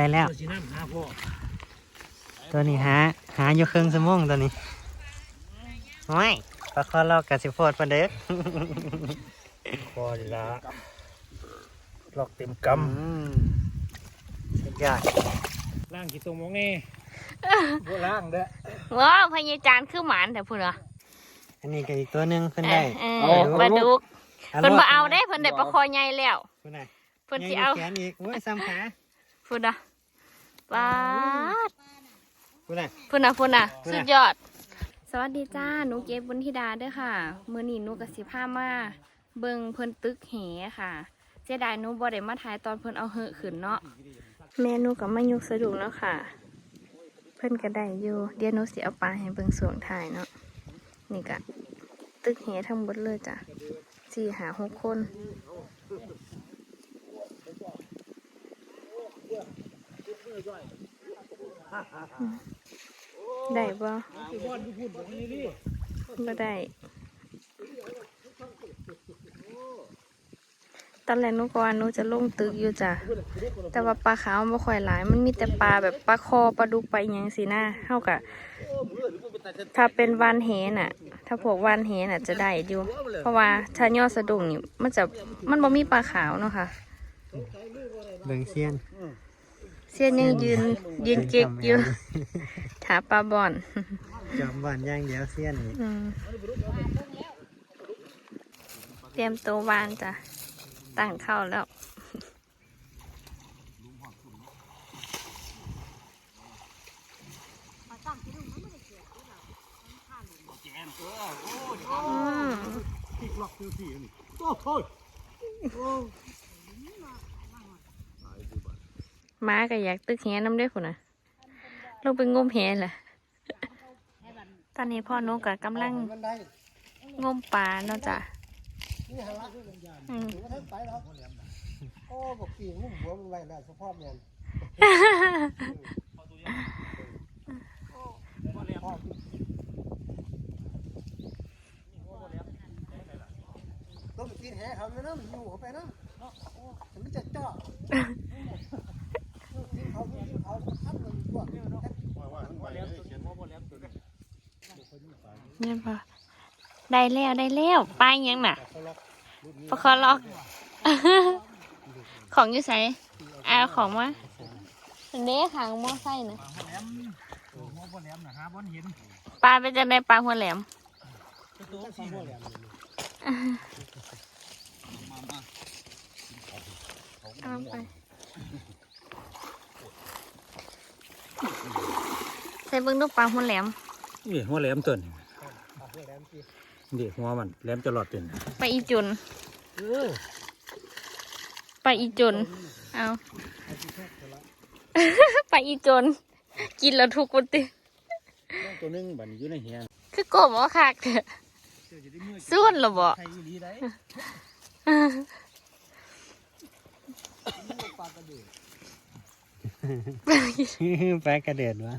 ได้แล้วสีน้ำหาพ่อตัวนี้หาหาอยู่ครึ่งชั่วโมงตัวนี้โอ้ยปลาคอลอกกับสิโฟดปลาเด็กพอดีละหลอกเต็มกอืมสุดยอดำล่างกี่ตัวมองไงบัวล่างเด้อว้าวพญาจารย์คือหมานแต่พูดเหรออันนี้ก็อีกตัวหนึ่งเพิ่นได้เออปลาดุกเอาเพิ่นลูกบ่เอาได้เพิ่นได้ปลาคอใหญ่แล้วเพิ่นน่ะเพิ่นสิเอาแขนอีกโอ้ยซ้ำขาพูดอะ ปาดเพิ่นน่ะพูดน่ะพูดน่ะพูดน่ะสุดยอด สวัสดีจ้าหนูเก็บบุญธิดาเด้อค่ะ มื้อนี้หนูกับสิพามาเบิ่งเพิ่นตึกแหค่ะเสียดายหนูบ่ได้มาถ่ายตอนเพิ่นเอาเหอะขึ้นเนาะแม่หนูก็มายุกสะดุกเนาะค่ะ เพิ่นก็ได้อยู่เดี๋ยวหนูสิเอาปลาให้เบิ่งสวงถ่ายเนาะนี่ก็ตึกแหทั้งหมดเลยจ้ะสี่หาหกคน ได้บ่บ่ได้ตอนแรกนูก็ว่านูจะลงตึกอยู่จ้ะ แต่ว่าปลาขาวมันบ่ค่อยหลาย มันมีแต่ปลาแบบปลาคอปลาดุกปลาอหยังสินะเท่ากับถ้าเป็นวานเหน่ะ ถ้าพวกวานเหน่ะจะได้อยู่ เพราะว่าถ้ายอดสะดุ้งนี่มันจะมันบ่มีปลาขาวเนาะค่ะเบิ่งเซียน เสียนยังยืนยืนเก๊กอยู่ถาปลาบอนจอมบ้านอย่างเดียวเซียนนี่อืมเตรียมตัววานจ้ะตั้งเข้าแล้ว ม้าก็อยากตึกแหน้ำได้ผุนนะลงไปงมแหแหละตอนนี้พ่อนุกกำลังมันได้งมปลาเนาะจ้ะนี่หันละอืมถึงว่าท่านไปแล้วโอ้บอกปีงุ่มหัวมึงไว้แล้วสภาพเนี่ยต้องไปกินแหเขาไปน้ำอยู่เขาไปน้ำฉันไม่จะเจาะกินเขากินเขาทับเลยพวก เนี่ยพอได้แล้วได้แล้วปลาอีหยังน่ะปลาคอล็อก ของอยู่ใส่เอาของมาอันนี้ขังมอไซค์นะหัวแหลมหัวบ่แหลมนะหาบ่เห็นปลาเป็นจะได้ปลาหัวแหลมตัวสี่หัวแหลมเอาไปใส่เบิ้งดูปลาหัวแหลมนี่หัวแหลมตัวนี้ นี่หัวมันแหลมจะหลอดตัวนี้ไปอีจุนไปอีจุนเอาไปอีจุนกินแล้วทุกคนติตัวนึงบัดนอยู่ในเฮียคือกบว่าคักเถอะส่วนเหรอบ่ใครอีหลีได้ไปกระเด็ดวะ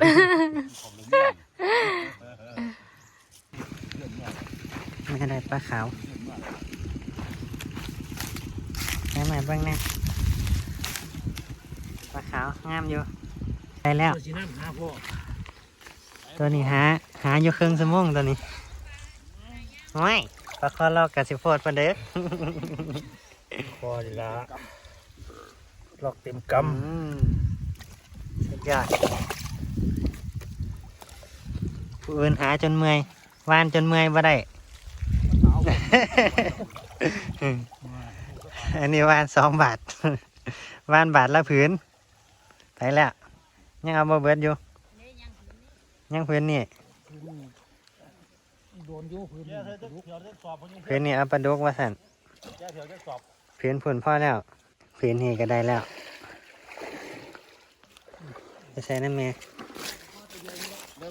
ไม่ได้ปลาขาวแม่มาเบ้างนะปลาขาวงามอยู่ได้แล้วสีน้ำหาพ่อตัวนี้หาหาอยู่ครึ่งชั่วโมงตัวนี้โอ้ยปลาคอลอกกับสิโฟดปลาเด็กพอดีละหลอกเต็มกอืมสุดยอดผู้อื่นหาจนเมื่อย วานจนเมื่อยบ่ได้ อันนี้วานสองบาทวานบาทละผืนไปแล้วยังเอามาเบิดอยู่ ยังผืนนี่ำโดนนี่เดี๋ยวจะสอบพวกนี้ผืนนี่เอาปลาดุกว่าสั่นเดี๋ยวเดี๋ยวจะสอบผืนผุนพ่อแล้วผืนนี่ก็ได้แล้วไปใส่น้ำเม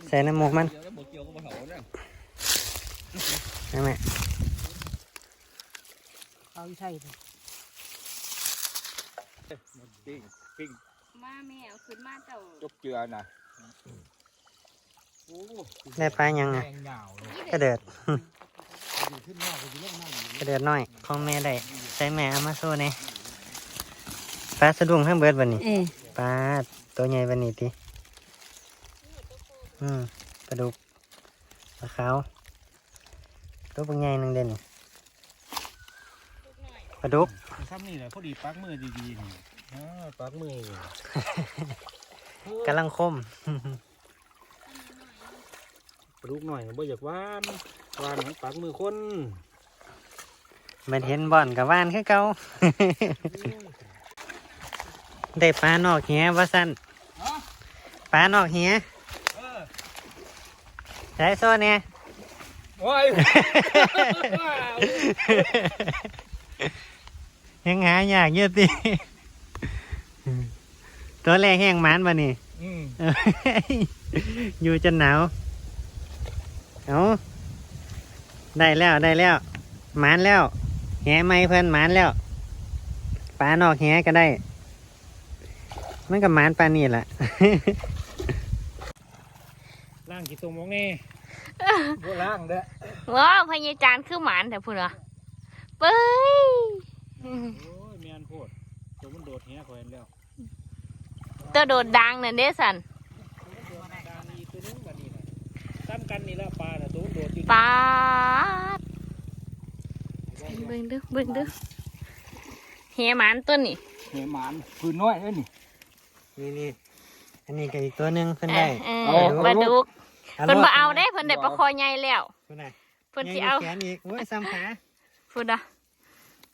ใส่น้ำหมูกมันเดี๋ยวจะบอกเกี่ยวกับ เขาเนี่ยนั่นแม่เอาใช่ปิ้งปิ้งมาแมวขึ้นมาเจ้ายกเจือนะโอ้ได้ปลายังไงแรงยาวเลยกระเดิดขึ้นมาไปเรื่องนั่นกระเดิดน้อยของแม่ได้ใส่แม่เอามาโซ่เนี่ยปลาสะดุ้งข้างเบิดวันนี้เออปลาตัวใหญ่ปานนี้ติอืมปลาดุกปลาขาวตัวเป็นใหญ่หนึงเด่น ปลาดุกซ้ำนี่แหละพอดีปักมือดีๆนี่อ่าปักมือกำลังคมปลุกหน่อยบ่อยากหวานหวานของปักมือคนมันเห็นบ่อนกับว่านคือเก่าได้ปลานอกเหียว่าสั้นปลานอกเหียเออใช้โซ่เนี่ยโอ้ย ยังหายากเยอะติตัวแรกแห้งหมันบ่นี่อืมอยู่จนหนาวเอาได้แล้วได้แล้วหมานแล้ว แหไม่เพิ่นหมานแล้วปลานอกแหก็ได้ มันกับหมานปลานี่แหละล่างกี่ตัวมองนี่บ่ล่างเด้อว้าวพญาจารย์คือหมานแต่พูดเหรอเป้ย โอ้ยแม่นโพดตัวมันโดดเหี้ยข่อยแล้วตัวโดดดังนั่นเด้สันตัวมันดางอีกตัวนึงบัดนี้น่ะซ้ำกันนี่ละปลาน่ะตัวมันโดดอยู่ปาดเบิ่งเดูเบิ่งเดูเฮหมานตัวนี้เหี้ยหมานพื้นน้อยเด้อนี่ นี่นี่อันนี้ก็อีกตัวหนึ่งเพิ่นได้เออเอาปลาดุกอาเพิ่นโลบ่เอาได้เพิ่นได้ปลาคอใหญ่แล้วเพิ่นน่ะเพิ่นสิเอาแขนอีกโอ้ยซ้ำขาพุ่นน่ะ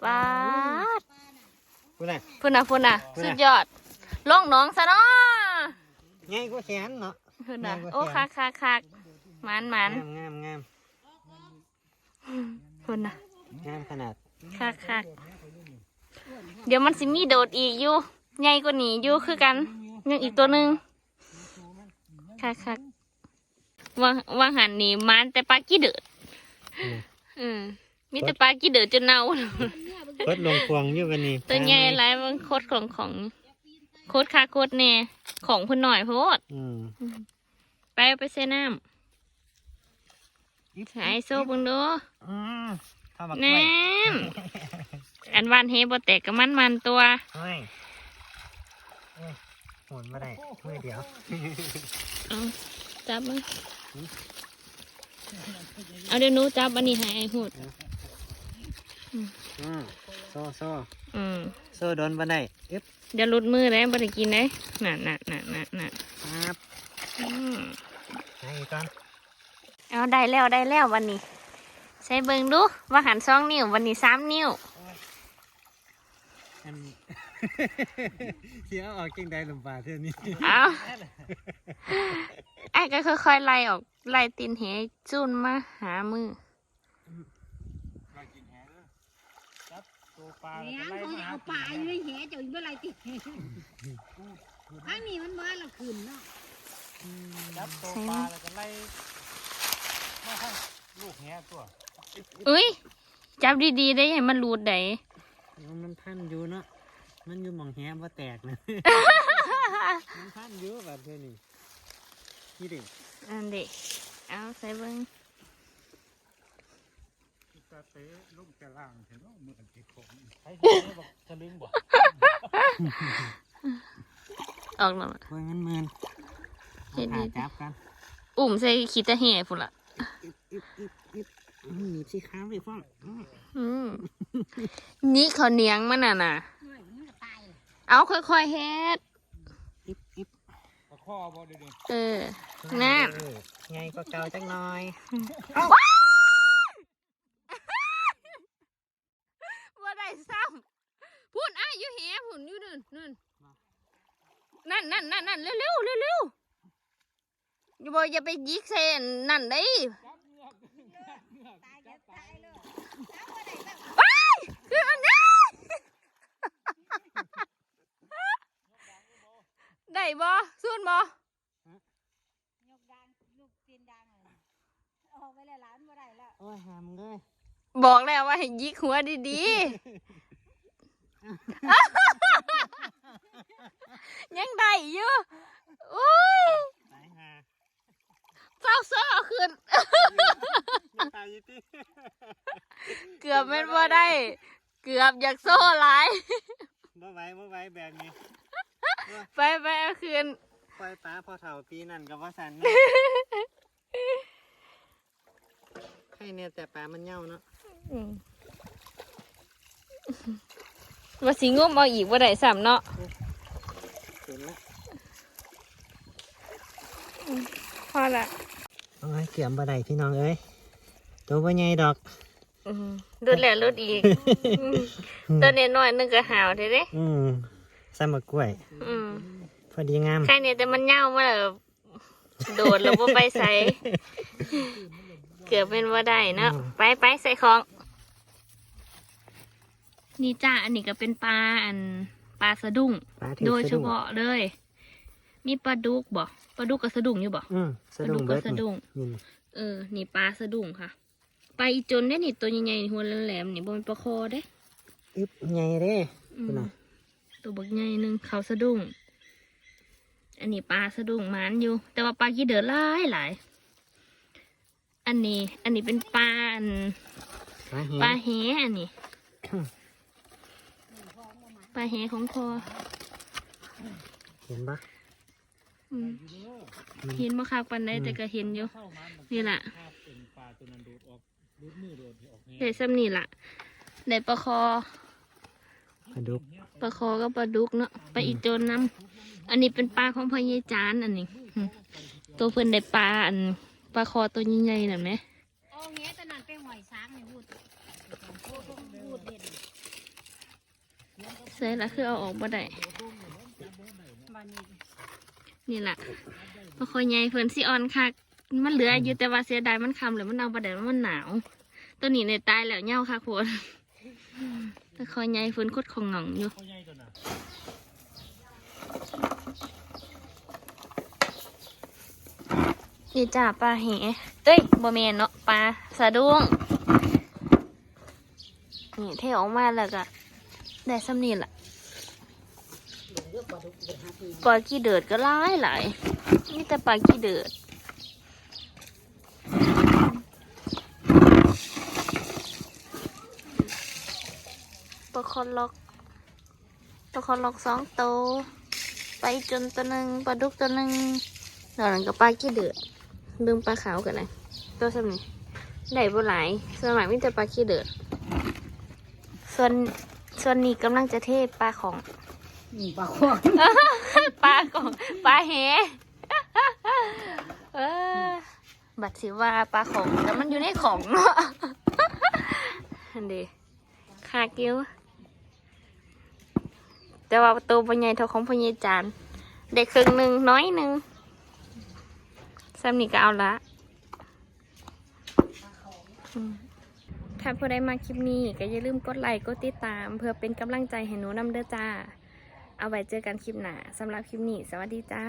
ปาดเพิ่นน่ะพุ่นน่ะพุ่นน่ะพุ่นน่ะ สุดยอดลงหน้องซะเนาะใหญ่กว่าแขนเนาะพุ่นน่ะแม่นบ่โอ้แขคันกคักคักหมานหมานงามงามงามพุ่นน่ะงามขนาดคักคักเดี๋ยวมันสิมีโดดอีกอยู่ใหญ่กว่านี้อยู่คือกันยังอีกตัวหนึงคักคักว่าว่าหันนี่หมันแต่ปลากี้เดือดอืม มีแต่ปลากี้เดือดจนเน่าเพิ่นลงพวงอยู่กันนี่ตัวใหญ่หลายมันโคตรของของ โคตรค่าโคตรแน่ของเพิ่นหน่อยโพดอืมไปเอาไปเซน้ำใช้โซ่เบิ่งดูอืมเข้ามาแน่นอันวานเฮบ่แตกกับมันมันตัวเฮ้ยเอ้ยหมุนมาได้มือเดียวเอาจับมันเอาเดี๋ยวหนูจับอันนี้ให้ไอ้หูด อืมโซ่โซ่อืมโซ่โดนมาได้อึ๊บเดี๋ยวหลุดมือเลยบ่ได้กินเลยน่ะน่ะน่ะน่ะน่ะครับอืมให้อีกก่อนเอาได้แล้วได้แล้ววันนี้ใช้เบิ่งดูว่าหันสองนิ้ววันนี้สามนิ้วอันเสียออกกิ่งได้ลำบากเท่านี้เอาไอ้ก็ค่อยๆไล่ออกไล่ตีนเหจุนมาหามือ จับตัว ปลาเนี่ยแล้วก็ไล่เขามาเอาปลาอยู่ในแหจะอยู่เมื่อไรติอันนี้มันมาละคืนเนาะจับตัวปลาแล้วก็ไล่มาข้างลูกเหี้ยตัวอุ้ยจับดีๆได้ให้มันรูดได้มันพันอยู่เนาะมันอยู่หมองแหมว่าแตกนะมันพันอยู่แบบเท่านี้นี่ดิอันเด็กเอาใส่เบิ่ง ตาเต้ลูกจะล่างเห็นว่ามือกันติดผมใครสิเต้บอกทะลึงบ่ออกแล้วล่ะโอ้ยมันเมือนเห็นดิขาจับกันอุ่มใส่ขีตะแห่พุ่นละอึบอึบอึบอึบอืมหนีบสิค้าไปฟ้องอืมอืมนี่เขาวเหนียงมันน่ะน่ะมันก็ตายเลยเอาค่อยๆเฮ็ดอึบอึบปลาข้อบ่เดี๋ยวนี้เออน้ำเออไงก็เกาจักหน่อย ว่าได้ซ้ำพูดอ้ายอยู่ แหพุ่นอยู่นั่นนั่นนั่นนั่นนั่นนั่นเร็วเร็วเร็วๆอย่าบอกอย่าไปยิกเซนนั่นได้ตายจะตายเลยคืออันนี้ได้บ่ส่วนบ่ยกดังลูกตีนดังเลยออกไปแล้วหลานบ่ได้แล้วโอ้ยหามเลยบอกแล้วว่าให้ยิกหัวดีๆ ยังได้อยู่อุ้ยตายหาเศร้าเศร้าขึ้นตายอยู่ที่เกือบแม่นบ่ได้ เกือบอยากโซ่หลาย บ่ไหวบ่ไหวแบบนี้ไปไปเอาคืน ปล่อยปลาพอเท่าปีนั่นกับว่าสันให้เนี่ยแต่ปลามันเน่าเนาะ อืม ว่าสิงมเอาอีกว่าได้สามเนาะเห็นแล้วพอละเอาไว้เกี่ยมบ่ได้พี่น้องเอ้ยตัวบ่ใหญ่ดอกอืมรุดแล้วรุดอีกอืมตัวนี้น้อยๆนึงก็หาวเด้เด้อืมซ้ำมะกล้วย อืมพอดีงามใครเนี่ยแต่มันเหย้ามาแล้วโดดแล้วบ่ไปใส่เกือบเป็นว่าได้เนาะไปไปใส่ของ นี่จ้าอันนี้ก็เป็นปลาอันปลาสะดุ้ง ปลาถือโดยเฉสะดุ้งพาะเลย มีปลาดุกบ่ปลาดุกกับสะดุ้งอยู่บ่อืมสะดุ้งปเบิลาดดุกกับสะดุ้งนี่นี่เออ นี่ปลาสะดุ้งค่ะปลาอีจนได้นี่ตัวใหญ่ๆหัวแหลมๆนี่บ่เป็นปลาคอเด้อึบใหญ่เด้อืมคุณน่ะตัวบักใหญ่หนึงเขาสะดุ้ง อันนี้ปลาสะดุ้งหมันอยู่ แต่ว่าปลากี่เดือดหลายหลายอันนี้ อันนี้เป็นปลาอันปลาแหปลาแหอันนี้ ปลาแหของคอเห็นปะอืมเห็นบ่คักปันได้แต่ก็เห็นอยู่เข้ามามันนี่ล่ะภาพเป็นปลาตัวนั้นโดดออกดูดมือโดดที่ออกแหได้ซ้ำนี่ล่ะได้ปลาคอปลาดุกปลาคอก็ปลาดุกเนาะปลาอีโจนน้ำอันนี้เป็นปลาของพ่อเยายจานอันนี้อืมตัวเพิ่นได้ปลาอันปลาคอตัวใหญ่ๆน่ะไหม เอาเงี้ยตอนนั้นไปหอยช้างนี่พูดพูดพูดเด่น ใส่ละคือเอาออกบ่ได้นนี้นี่ล่ะปลาคอยใหญ่เพิ่นสิออนคักมันเหลืออยู่แต่ว่าเสียดายมันคำหรือมันเอาบ่ได้มันหนาว ตัวนี้ในตายแล้วเหย้าค่ะคุณปลาคอยใหญ่เพิ่นคดของหงองอยู่นี่จ้าปลาแหเอ้ยบ่แม่นเนาะปลาสะดุ้งนี่เทออกมาแล้วก็ ได้ซ้ำนี่ล่ะปลากี่เดือดก็หลายหลายมีแต่ปลากี่เดือดปลาคอนล็อกปลาคอนล็อกสองโตวไปจนตัวหนึ่งปลาดุกตัวหนึ่งนอกนั้นก็ปลากี่เดือดเบิ่งปลาขาวกันนะตัวสำนี้ได้บ่หลายส่วนมากมีแต่ปลาขี้เดือดส่วน ส่วนนี้กำลังจะเทปลาของ นี่ปลาขวดปลาของปลาแหเออบัดสิว่าปลาของแต่มันอยู่ในของเนาะอันเดีคากิ้วแต่ว่าตัวปัญญาเท่าของปัญญาจานเด็กครึ่งหนึ่งน้อยหนึ่งซ้ำนี่ก็เอาละ อืมถ้าผู้ใดมาคลิปนี้ก็อย่าลืมกดไลค์กดติดตาม เพื่อเป็นกำลังใจให้หนูนำเด้อจ้า เอาไว้เจอกันคลิปหน้าสำหรับคลิปนี้ สวัสดีจ้า